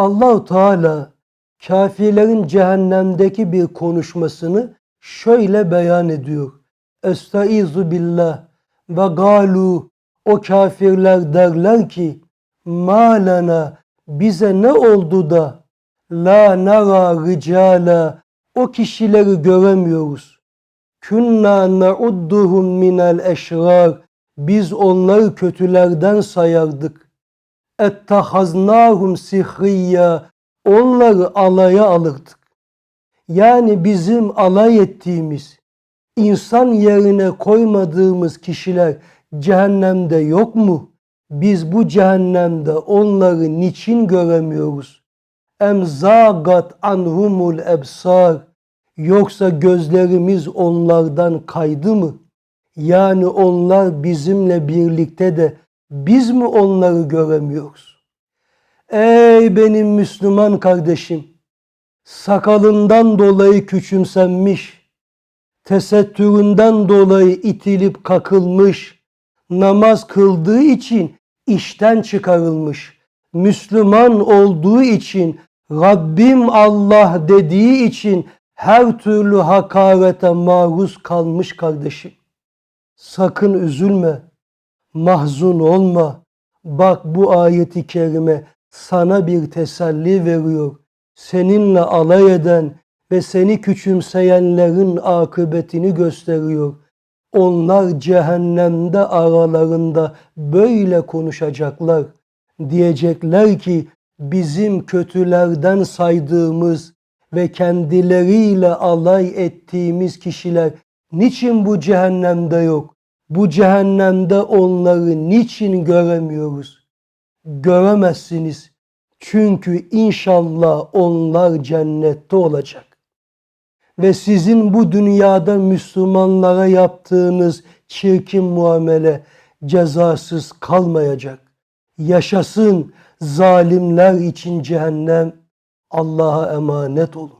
Allahu Teala kafirlerin cehennemdeki bir konuşmasını şöyle beyan ediyor. Estaizu billah ve galu o kafirler derler ki malana bize ne oldu da la nara ricala o kişileri göremiyoruz. Künna na'udduhum minel eşrar biz onları kötülerden sayardık. Ettehaznahum sihriya onları alaya alırdık. Yani bizim alay ettiğimiz, insan yerine koymadığımız kişiler cehennemde yok mu? Biz bu cehennemde onları niçin göremiyoruz? Emzagat anhumul ebsar yoksa gözlerimiz onlardan kaydı mı? Yani onlar bizimle birlikte de biz mi onları göremiyoruz? Ey benim Müslüman kardeşim! Sakalından dolayı küçümsenmiş, tesettüründen dolayı itilip kakılmış, namaz kıldığı için işten çıkarılmış, Müslüman olduğu için, Rabbim Allah dediği için her türlü hakarete maruz kalmış kardeşim. Sakın üzülme, mahzun olma. Bak bu ayeti kerime sana bir teselli veriyor. Seninle alay eden ve seni küçümseyenlerin akıbetini gösteriyor. Onlar cehennemde aralarında böyle konuşacaklar. Diyecekler ki bizim kötülerden saydığımız ve kendileriyle alay ettiğimiz kişiler niçin bu cehennemde yok? Bu cehennemde onları niçin göremiyoruz? Göremezsiniz. Çünkü inşallah onlar cennette olacak. Ve sizin bu dünyada Müslümanlara yaptığınız çirkin muamele cezasız kalmayacak. Yaşasın zalimler için cehennem. Allah'a emanet olun.